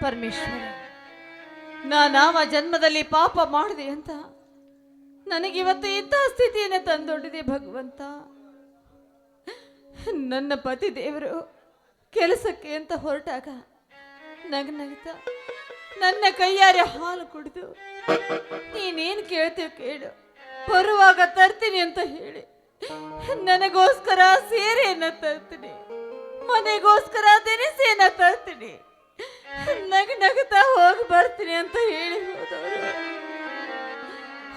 ಪರಮೇಶ್ವರ ನಾನಾವ ಜನ್ಮದಲ್ಲಿ ಪಾಪ ಮಾಡಿದೆ ಅಂತ ನನಗಿವತ್ತು ಇಂತಹ ಸ್ಥಿತಿಯನ್ನು ತಂದೊಡ್ಡಿದೆ ಭಗವಂತ. ನನ್ನ ಪತಿ ದೇವರು ಕೆಲಸಕ್ಕೆ ಅಂತ ಹೊರಟಾಗ ನಗ ನಗ್ತಾ ನನ್ನ ಕೈಯಾರೆ ಹಾಲು ಕುಡಿದು, ನೀನೇನು ಕೇಳ್ತೀವಿ ಕೇಳು, ಬರುವಾಗ ತರ್ತೀನಿ ಅಂತ ಹೇಳಿ, ನನಗೋಸ್ಕರ ಸೀರೆಯನ್ನ ತರ್ತೀನಿ, ಮನೆಗೋಸ್ಕರ ದಿನಸಿಯನ್ನ ತರ್ತೀನಿ ನಗ ನಗ್ತಾ ಹೋಗಿ ಬರ್ತೀನಿ ಅಂತ ಹೇಳಿ ಹೋದವರು.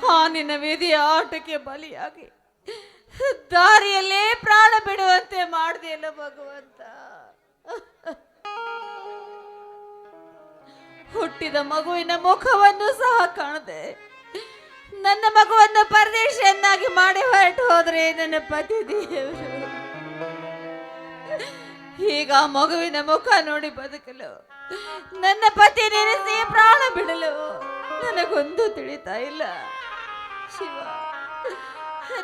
ಹಾನಿನ ವೇದಿಯ ಆಟಕ್ಕೆ ಬಲಿಯಾಗಿ, ದಾರಿಯಲ್ಲೇ ಪ್ರಾಣ ಬಿಡುವಂತೆ ಮಾಡಿದೆಯಲ್ಲ ಭಗವಂತ. ಹುಟ್ಟಿದ ಮಗುವಿನ ಮುಖವನ್ನು ಸಹ ಕಾಣದೆ ನನ್ನ ಮಗುವನ್ನು ಪರದೇಶಿಯನ್ನಾಗಿ ಮಾಡಿ ಹೊರಟು ಹೋದ್ರೆ ನನ್ನ ಪತಿ ದೇವರು ಈಗ ಮಗುವಿನ ಮುಖ ನೋಡಿ ಬದುಕಲು ನನ್ನ ಪತಿ ನೆನೆಸಿ ಪ್ರಾಣ ಬಿಡಲು ನನಗೊಂದು ತಿಳಿತಾ ಇಲ್ಲ. ಶಿವ,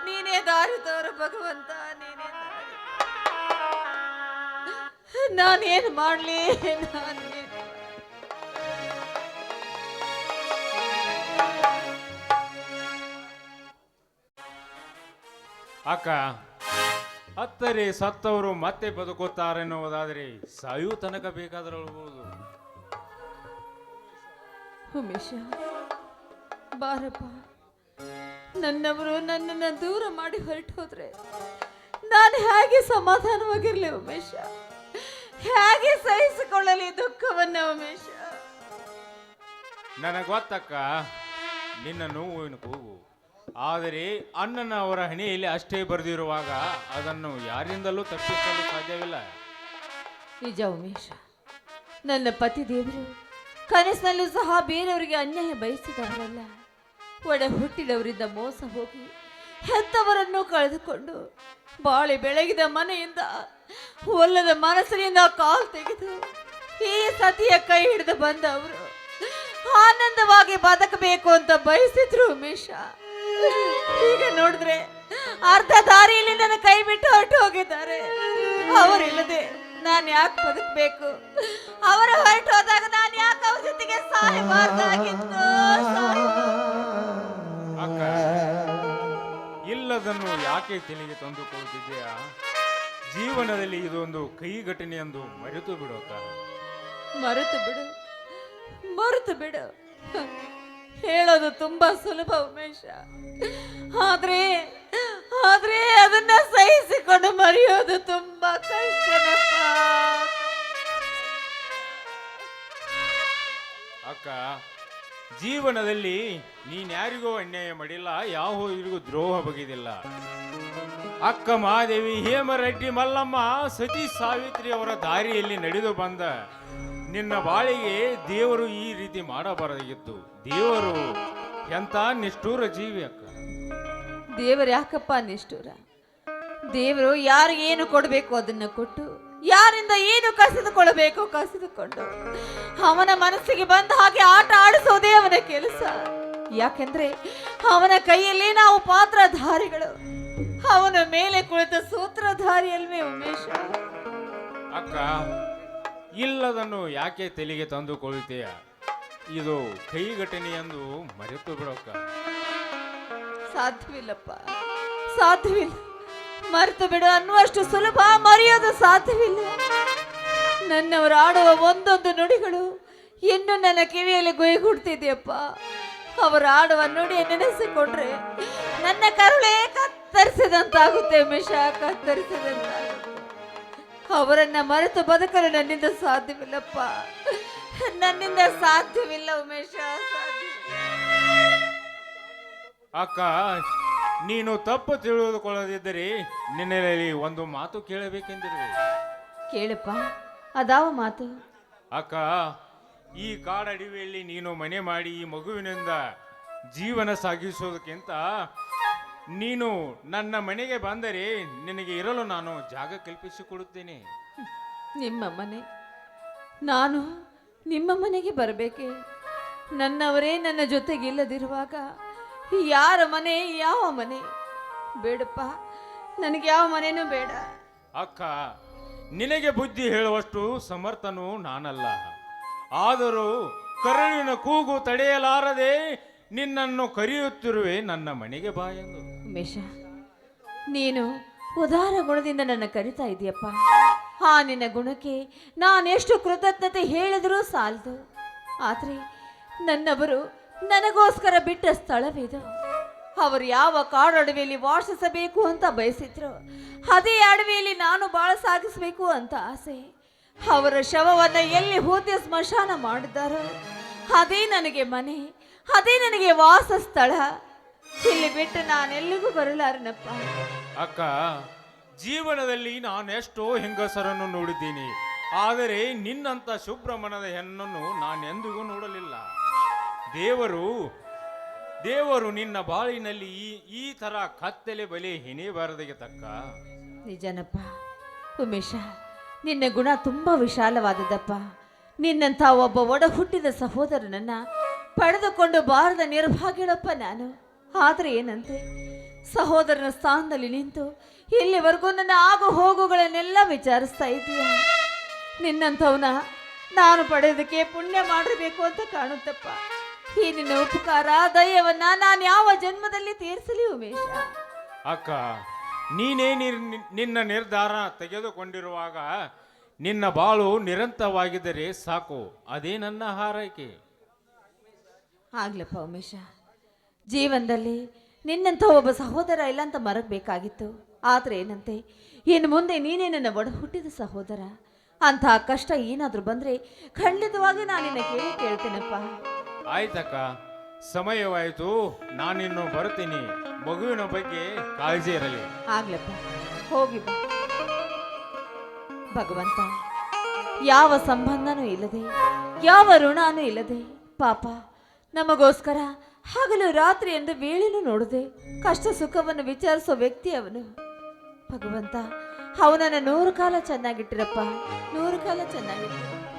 ನೀನೇ ದಾರಿ ತೋರು ಭಗವಂತ, ನೀನೇ ನಾನೇನು ಮಾಡಲಿ? ನಾನೇನು ಅಕ್ಕ ಅತ್ತರಿ ಸತ್ತವರು ಮತ್ತೆ ಬದುಕುತ್ತಾರೆ ಬದುಕುತ್ತಾರೆನ್ನುವುದಾದರೆ ಸಾಯು ತನಕ ಬೇಕಾದರಬಹುದು ಉಮೇಶ ಬಾರಪ್ಪ. ನನ್ನವರು ನನ್ನನ್ನು ದೂರ ಮಾಡಿ ಹೊರಟು ಹೋದ್ರೆ ನಾನು ಹೇಗೆ ಸಮಾಧಾನವಾಗಿರಲಿ ಉಮೇಶ? ಹೇಗೆ ಸಹಿಸಿಕೊಳ್ಳಲಿ ದುಃಖವನ್ನ ಉಮೇಶ? ನನಗೆ ಗೊತ್ತಕ್ಕ ನಿನ್ನ ನೋವಿನ ಕೂಗು. ಆದರೆ ಅಣ್ಣನ ಅವರ ಹಣೆಯಲ್ಲಿ ಅಷ್ಟೇ ಬರೆದಿರುವಾಗ ಅದನ್ನು ಯಾರಿಂದಲೂ ತಪ್ಪಿಸಲು ಸಾಧ್ಯವಿಲ್ಲ. ನಿಜ ಉಮೇಶ, ನನ್ನ ಪತಿ ದೇವರು ಕನಸಿನಲ್ಲೂ ಸಹ ಬೇರೆಯವರಿಗೆ ಅನ್ಯಾಯ ಬಯಸಿದವರಲ್ಲ. ಒಡೆ ಹುಟ್ಟಿದವರಿಂದ ಮೋಸ ಹೋಗಿ ಹೆತ್ತವರನ್ನು ಕಳೆದುಕೊಂಡು ಬಾಳೆ ಬೆಳಗಿದ ಮನೆಯಿಂದ ಒಲ್ಲದ ಮನಸ್ಸಿನಿಂದ ಕಾಲು ತೆಗೆದು ಈ ಸತಿಯ ಕೈ ಹಿಡಿದು ಬಂದವರು ಆನಂದವಾಗಿ ಬದುಕಬೇಕು ಅಂತ ಬಯಸಿದ್ರು ಉಮೇಶ. ಈಗ ನೋಡಿದ್ರೆ ಅರ್ಧ ದಾರಿಯಲ್ಲಿ ನನ್ನ ಕೈ ಬಿಟ್ಟು ಹೊರಟು ಹೋಗಿದ್ದಾರೆ. ಅವರಿಲ್ಲದೆ ನಾನು ಯಾಕೆ ಬದುಕಬೇಕು? ಅವರ ಹೊರಟು ಹೋದಾಗ ನಾನು ಯಾಕೆ ಅವ್ರ ಜೊತೆಗೆ ಸಾಯಬಾರ್ದಾಗಿತ್ತು ಇಲ್ಲದನ್ನು ಯಾಕೆ ತಲೆಗೆ ತಂದುಕೊಳ್ಳುತ್ತಿದ್ದೀಯಾ ಜೀವನದಲ್ಲಿ ಇದೊಂದು ಕೈ ಘಟನೆ ಎಂದು ಮರೆತು ಬಿಡೋಕ ಮರೆತು ಬಿಡು. ಮರೆತು ಬಿಡು. ಹೇಳೋದು ತುಂಬಾ ಸುಲಭ ಉಮೇಶ. ಆದ್ರೆ ಆದ್ರೆ ಅದನ್ನ ಸಹಿಸಿಕೊಂಡು ಮರೆಯೋದು ತುಂಬಾ ಕಷ್ಟನಪ್ಪ. ಅಕ್ಕ, ಜೀವನದಲ್ಲಿ ನೀನ್ಯಾರಿಗೂ ಅನ್ಯಾಯ ಮಾಡಿಲ್ಲ ಯಾವ ಇವರಿಗೂ ದ್ರೋಹ ಬಗೆದಿಲ್ಲ. ಅಕ್ಕ ಮಹಾದೇವಿ ಹೇಮರೆಡ್ಡಿ ಮಲ್ಲಮ್ಮ ಸತಿ ಸಾವಿತ್ರಿ ಅವರ ದಾರಿಯಲ್ಲಿ ನಡೆದು ಬಂದ ನಿನ್ನ ಬಾಳಿಗೆ ದೇವರು ಈ ರೀತಿ ಮಾಡಬಾರದಾಗಿತ್ತು ದೇವರು ಎಂತ ನಿಷ್ಠೂರ ಜೀವಿ ಅಕ್ಕ. ದೇವರು ಯಾಕಪ್ಪ ನಿಷ್ಠೂರ? ದೇವರು ಯಾರಿಗೇನು ಏನು ಕೊಡಬೇಕು ಅದನ್ನ ಕೊಟ್ಟು ಯಾರಿಂದ ಏನು ಕಸಿದುಕೊಳ್ಳಬೇಕು ಕಸಿದುಕೊಂಡು ಅವನ ಮನಸ್ಸಿಗೆ ಬಂದ ಹಾಗೆ ಆಟ ಆಡಿಸೋದೇ ಅವನ ಕೆಲಸ. ಯಾಕೆಂದ್ರೆ ಅವನ ಕೈಯಲ್ಲಿ ನಾವು ಪಾತ್ರಧಾರಿಗಳು. ಅವನ ಮೇಲೆ ಕುಳಿತ ಸೂತ್ರಧಾರಿಯಲ್ವೇ ಉಮೇಶ? ಅಕ್ಕ ಇಲ್ಲದನ್ನು ಯಾಕೆ ತಲೆಗೆ ತಂದುಕೊಳ್ಳುತ್ತೀಯ ಇದು ಕೈ ಘಟನೆ ಎಂದು ಮರೆತು ಬಿಡೋಕ್ಕ ಸಾಧ್ಯವಿಲ್ಲಪ್ಪ. ಸಾಧ್ಯವಿಲ್ಲ. ಮರೆತು ಬಿಡು ಅನ್ನುವಷ್ಟು ಸುಲಭ ಮರೆಯೋದು ಸಾಧ್ಯವಿಲ್ಲ. ನನ್ನವರು ಆಡುವ ಒಂದೊಂದು ನುಡಿಗಳು ಇನ್ನು ನನ್ನ ಕಿವಿಯಲ್ಲಿ ಗುಯ್ಗುಡ್ತಿದೆಯಪ್ಪ. ಅವರು ಆಡುವ ನುಡಿ ನೆನೆಸಿಕೊಂಡ್ರೆ ನನ್ನ ಕರುಳೇ ಕತ್ತರಿಸಿದಂತಾಗುತ್ತೆ ಮಿಷ ಕತ್ತರಿಸಿದಂತಾಗುತ್ತೆ. ಅವರನ್ನ ಮರೆತು ಬದುಕಲು ನನ್ನಿಂದ ಸಾಧ್ಯವಿಲ್ಲಪ್ಪ. ನನ್ನಿಂದ ಸಾಧ್ಯವಿಲ್ಲ ಉಮೇಶ ಅಕ್ಕ ನೀನು ತಪ್ಪು ತಿಳಿದುಕೊಳ್ಳದಿದ್ದರೆ ನಿನ್ನೆಲೆಯಲ್ಲಿ ಒಂದು ಮಾತು ಕೇಳಬೇಕೆಂದಿರುವೆ. ಕೇಳಪ್ಪ ಅದಾವ ಮಾತು? ಅಕ್ಕ ಈ ಕಾಡಡಿವೆಯಲ್ಲಿ ನೀನು ಮನೆ ಮಾಡಿ ಈ ಮಗುವಿನಿಂದ ಜೀವನ ಸಾಗಿಸೋದಕ್ಕಿಂತ ನೀನು ನನ್ನ ಮನೆಗೆ ಬಂದರೆ ನಿನಗೆ ಇರಲು ನಾನು ಜಾಗ ಕಲ್ಪಿಸಿಕೊಡುತ್ತೇನೆ. ನಿಮ್ಮ ಮನೆ ನಾನು ನಿಮ್ಮ ಮನೆಗೆ ಬರಬೇಕೆ? ನನ್ನವರೇ ನನ್ನ ಜೊತೆಗಿಲ್ಲದಿರುವಾಗ ಯಾರ ಮನೆ ಯಾವ ಮನೆ? ಬೇಡಪ್ಪ ನನಗೆ ಯಾವ ಮನೆನೂ ಬೇಡ. ಅಕ್ಕ ನಿನಗೆ ಬುದ್ಧಿ ಹೇಳುವಷ್ಟು ಸಮರ್ಥನು ನಾನಲ್ಲ. ಆದರೂ ಕರುಣಿನ ಕೂಗು ತಡೆಯಲಾರದೆ ನಿನ್ನನ್ನು ಕರೆಯುತ್ತಿರುವೆ ನನ್ನ ಮನೆಗೆ ಬಾ ಎಂದು. ಉಮೇಶ ನೀನು ಉದಾರ ಗುಣದಿಂದ ನನ್ನ ಕರಿತಾ ಇದೆಯಪ್ಪ. ಆ ನಿನ್ನ ಗುಣಕ್ಕೆ ನಾನೆಷ್ಟು ಕೃತಜ್ಞತೆ ಹೇಳಿದರೂ ಸಾಲದು. ಆದರೆ ನನ್ನವರು ನನಗೋಸ್ಕರ ಬಿಟ್ಟ ಸ್ಥಳವಿದು ಅವರು ಯಾವ ಕಾಡು ಅಡವಿಯಲ್ಲಿ ವಾಸಿಸಬೇಕು ಅಂತ ಬಯಸಿದ್ರು, ಅದೇ ಅಡವಿಯಲ್ಲಿ ನಾನು ಬಾಳ ಸಾಗಿಸಬೇಕು ಅಂತ ಆಸೆ. ಅವರ ಶವವನ್ನು ಎಲ್ಲಿ ಹೂತಿ ಸ್ಮಶಾನ ಮಾಡಿದ್ದಾರೋ, ಅದೇ ನನಗೆ ಮನೆ, ಅದೇ ನನಗೆ ವಾಸ ಸ್ಥಳ ಇಲ್ಲಿ ಬಿಟ್ಟು ನಾನೆಲ್ಲಿಗೂ ಬರಲಾರನಪ್ಪ. ಅಕ್ಕ ಜೀವನದಲ್ಲಿ ನಾನೆಷ್ಟೋ ಹೆಂಗಸರನ್ನು ನೋಡಿದ್ದೀನಿ. ಆದರೆ ನಿನ್ನಂಥ ಶುಭ್ರಮಣದ ಹೆಣ್ಣನ್ನು ನಾನೆಂದಿಗೂ ನೋಡಲಿಲ್ಲ. ದೇವರು ದೇವರು ನಿನ್ನ ಬಾಳಿನಲ್ಲಿ ಈ ಈ ಥರ ಕತ್ತಲೆ ಬಲೆ ಹೆಣೆಬಾರದಿಗೆ ತಕ್ಕ. ನಿಜನಪ್ಪ. ಉಮೇಶ ನಿನ್ನ ಗುಣ ತುಂಬ ವಿಶಾಲವಾದದ್ದಪ್ಪ. ನಿನ್ನಂಥ ಒಬ್ಬ ಒಡ ಹುಟ್ಟಿದ ಸಹೋದರನನ್ನ ಪಡೆದುಕೊಂಡು ಬಾರದ ನಿರ್ಭಾಗ್ಯಳಪ್ಪ ನಾನು. ಆದರೆ ಏನಂತೆ? ಸಹೋದರನ ಸ್ಥಾನದಲ್ಲಿ ನಿಂತು ಇಲ್ಲಿವರೆಗೂ ನನ್ನ ಆಗು ಹೋಗುಗಳನ್ನೆಲ್ಲ ವಿಚಾರಿಸ್ತಾ ಇದೀಯ? ನಿನ್ನಂಥವನ್ನ ನಾನು ಪಡೆಯೋದಕ್ಕೆ ಪುಣ್ಯ ಮಾಡಬೇಕು ಅಂತ ಕಾಣುತ್ತಪ್ಪ. ಈ ನಿನ್ನ ಉಪಕಾರ ದಯವನ್ನ ನಾನು ಯಾವ ಜನ್ಮದಲ್ಲಿ ತೀರಿಸಲಿ ಉಮೇಶ? ಅಕ್ಕ ನೀನೇ ನಿನ್ನ ನಿರ್ಧಾರ ತೆಗೆದುಕೊಂಡಿರುವಾಗ ನಿನ್ನ ಬಾಳು ನಿರಂತರವಾಗಿದ್ದರೆ ಸಾಕು. ಅದೇ ನನ್ನ ಹಾರೈಕೆ. ಆಗ್ಲಪ್ಪ ಉಮೇಶ. ಜೀವನದಲ್ಲಿ ನಿನ್ನಂಥ ಒಬ್ಬ ಸಹೋದರ ಇಲ್ಲ ಅಂತ ಮರಗಬೇಕಾಗಿತ್ತು. ಆದರೆ ಏನಂತೆ? ಇನ್ನು ಮುಂದೆ ನೀನೇ ನನ್ನ ಒಡ ಹುಟ್ಟಿದ ಸಹೋದರ. ಅಂತಹ ಕಷ್ಟ ಏನಾದರೂ ಬಂದರೆ ಖಂಡಿತವಾಗಿ ನಾನು ನಿನ್ನ ಕೇಳಿ ಕೇಳ್ತೇನಪ್ಪ. ಆಯ್ತಕ್ಕ ಸಮಯವಾಯಿತು. ನಾನಿನ್ನು ಬರ್ತೀನಿ ಮಗುವಿನ ಬಗ್ಗೆ ಕಾಳಜಿ ಇರಲಿ. ಆಗ್ಲಪ್ಪ. ಹೋಗಿ ಬಾ. ಭಗವಂತ ಯಾವ ಸಂಬಂಧನೂ ಇಲ್ಲದೆ ಯಾವ ಋಣನೂ ಇಲ್ಲದೆ ಪಾಪ ನಮಗೋಸ್ಕರ ಹಗಲು ರಾತ್ರಿ ಎಂದು ವೇಳೆನೂ ನೋಡದೆ ಕಷ್ಟ ಸುಖವನ್ನು ವಿಚಾರಿಸೋ ವ್ಯಕ್ತಿ ಅವನು. ಭಗವಂತ ಅವನನ್ನು ನೂರು ಕಾಲ ಚೆನ್ನಾಗಿಟ್ಟಿರಪ್ಪ. ನೂರು ಕಾಲ ಚೆನ್ನಾಗಿಟ್ಟಿರು